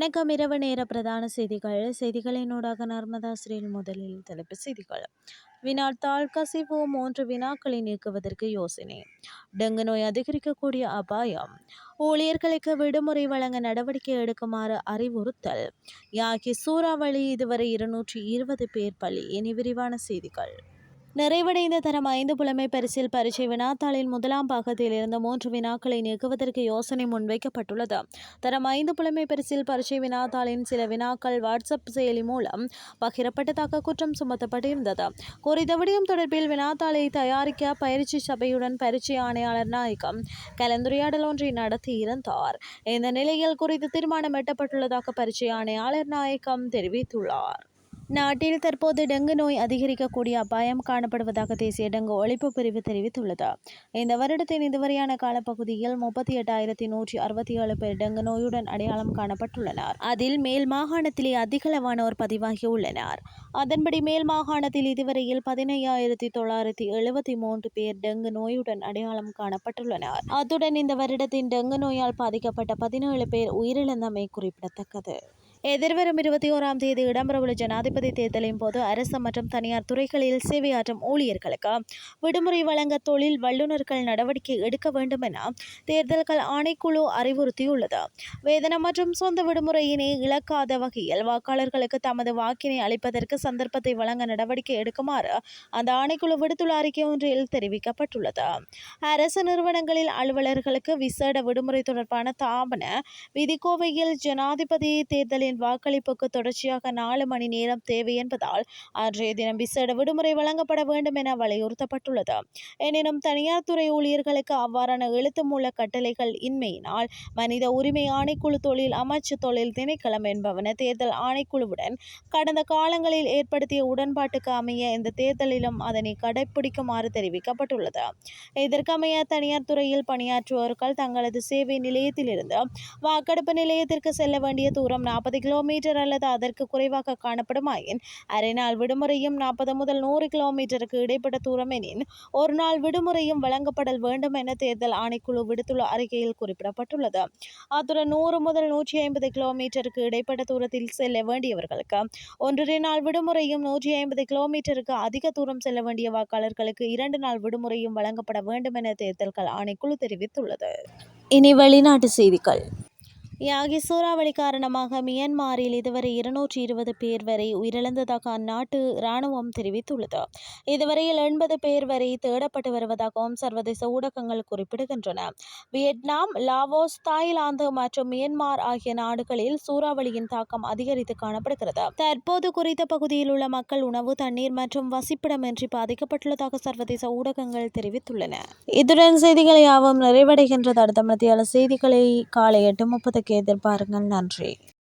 வணக்கம். இரவு நேர பிரதான செய்திகள். செய்திகளினூடாக நர்மதா ஸ்ரீல் முதலில் தலைப்பு செய்திகள். வினாத்தாள் கசிவு மூன்று வினாக்களை நீக்குவதற்கு யோசனை. டெங்கு நோய் அதிகரிக்கக்கூடிய அபாயம். ஊழியர்களுக்கு விடுமுறை வழங்க நடவடிக்கை எடுக்குமாறு அறிவுறுத்தல். யாகி சூறாவளி இதுவரை இருநூற்றி இருபது பேர் பலி. இனி விரிவான செய்திகள். நிறைவடைந்த தரம் ஐந்து புலமை பரிசில் பரீட்சை வினாத்தாளின் முதலாம் பாகத்தில் இருந்த மூன்று வினாக்களை நீக்குவதற்கு யோசனை முன்வைக்கப்பட்டுள்ளது. தரம் ஐந்து புலமை பரிசில் பரீட்சை வினாத்தாளின் சில வினாக்கள் வாட்ஸ்அப் செயலி மூலம் பகிரப்பட்டதாக குற்றம் சுமத்தப்பட்டிருந்தது. குறித்த விடயம் தொடர்பில் வினாத்தாளை தயாரிக்க பயிற்சி சபையுடன் பரீட்சை ஆணையாளர் நாயகம் கலந்துரையாடல் ஒன்றை நடத்தியிருந்தார். இந்த நிலையில் குறித்து தீர்மானம் எட்டப்பட்டுள்ளதாக பரீட்சை ஆணையாளர் நாயகம் தெரிவித்துள்ளார். நாட்டில் தற்போது டெங்கு நோய் அதிகரிக்கக்கூடிய அபாயம் காணப்படுவதாக தேசிய டெங்கு ஒழிப்பு பிரிவு தெரிவித்துள்ளது. இந்த வருடத்தின் இதுவரையான காலப்பகுதியில் முப்பத்தி எட்டாயிரத்தி நூற்றி அறுபத்தி ஏழு பேர் டெங்கு நோயுடன் அடையாளம் காணப்பட்டுள்ளனர். அதில் மேல் மாகாணத்திலே அதிகளவானோர் பதிவாகியுள்ளனர். அதன்படி மேல் மாகாணத்தில் இதுவரையில் பதினையாயிரத்தி தொள்ளாயிரத்தி எழுபத்தி மூன்று பேர் டெங்கு நோயுடன் அடையாளம் காணப்பட்டுள்ளனர். அத்துடன் இந்த வருடத்தின் டெங்கு நோயால் பாதிக்கப்பட்ட பதினேழு பேர் உயிரிழந்தமை குறிப்பிடத்தக்கது. எதிர்வரும் இருபத்தி ஓராம் தேதி இடம்பெறவுள்ள ஜனாதிபதி தேர்தலின் போது அரசு மற்றும் தனியார் துறைகளில் சேவையாற்றும் ஊழியர்களுக்கு விடுமுறை வழங்க தொழில் வல்லுநர்கள் நடவடிக்கை எடுக்க வேண்டும் என தேர்தல்கள் ஆணைக்குழு அறிவுறுத்தியுள்ளது. வேதனம் மற்றும் சொந்த விடுமுறையினை இழக்காத வகையில் வாக்காளர்களுக்கு தமது வாக்கினை அளிப்பதற்கு சந்தர்ப்பத்தை வழங்க நடவடிக்கை எடுக்குமாறு அந்த ஆணைக்குழு விடுத்துள்ள அறிக்கை ஒன்றில் தெரிவிக்கப்பட்டுள்ளது. அரசு நிறுவனங்களில் அலுவலர்களுக்கு விசேட விடுமுறை தொடர்பான தாபன விதிக்கோவையில் ஜனாதிபதி தேர்தலில் தேர்தலின் வாக்களிப்புக்கு தொடர்ச்சியாக நாலு மணி நேரம் தேவை என்பதால் அன்றைய தினம் விசேட விடுமுறை வழங்கப்பட வேண்டும் என வலியுறுத்தப்பட்டுள்ளது. எனினும் தனியார் துறை ஊழியர்களுக்கு அவ்வாறான எழுத்து மூல கட்டளைகள் இன்மையினால் மனித உரிமை ஆணைக்குழு தொழில் அமைச்சு தொழில் திணைக்களம் என்பவன தேர்தல் ஆணைக்குழுவுடன் கடந்த காலங்களில் ஏற்படுத்திய உடன்பாட்டுக்கு அமைய இந்த தேர்தலிலும் அதனை கடைபிடிக்குமாறு தெரிவிக்கப்பட்டுள்ளது. இதற்கமைய தனியார் துறையில் பணியாற்றுவோர்கள் தங்களது சேவை நிலையத்திலிருந்து வாக்கெடுப்பு நிலையத்திற்கு செல்ல வேண்டிய தூரம் நாற்பது கிலோமீட்டர் அல்லது அதற்கு குறைவாக காணப்படுமாயின் அரை நாள் விடுமுறையும் நாற்பது முதல் நூறு கிலோமீட்டருக்கு இடைப்பட்ட தூரம் எனின் ஒரு நாள் விடுமுறையும் வழங்கப்படல் வேண்டும் என தேர்தல் ஆணைக்குழு விடுத்துள்ள அறிக்கையில் குறிப்பிடப்பட்டுள்ளது. அத்துடன் நூறு முதல் நூற்றி ஐம்பது கிலோமீட்டருக்கு இடைப்பட்ட தூரத்தில் செல்ல வேண்டியவர்களுக்கு ஒன்றரை நாள் விடுமுறையும் நூற்றி ஐம்பது கிலோமீட்டருக்கு அதிக தூரம் செல்ல வேண்டிய வாக்காளர்களுக்கு இரண்டு நாள் விடுமுறையும் வழங்கப்பட வேண்டும் என தேர்தல்கள் ஆணைக்குழு தெரிவித்துள்ளது. இனி வெளிநாட்டு செய்திகள். யாகி சூறாவளி காரணமாக மியான்மரில் இதுவரை இருநூற்றி இருபது பேர் வரை உயிரிழந்ததாக அந்நாட்டு இராணுவம் தெரிவித்துள்ளது. இதுவரையில் எண்பது பேர் வரை தேடப்பட்டு வருவதாகவும் சர்வதேச ஊடகங்கள் குறிப்பிடுகின்றன. வியட்நாம் லாவோஸ் தாய்லாந்து மற்றும் மியான்மர் ஆகிய நாடுகளில் சூறாவளியின் தாக்கம் அதிகரித்து காணப்படுகிறது. தற்போது குறித்த பகுதியில் உள்ள மக்கள் உணவு தண்ணீர் மற்றும் வசிப்பிடமின்றி பாதிக்கப்பட்டுள்ளதாக சர்வதேச ஊடகங்கள் தெரிவித்துள்ளன. இத்துடன் செய்திகள் யாவும் நிறைவடைகின்றது. அடுத்த மத்தியால செய்திகளை காலை எட்டு முப்பதுக்கு எதிர்பாருங்கள். நன்றி.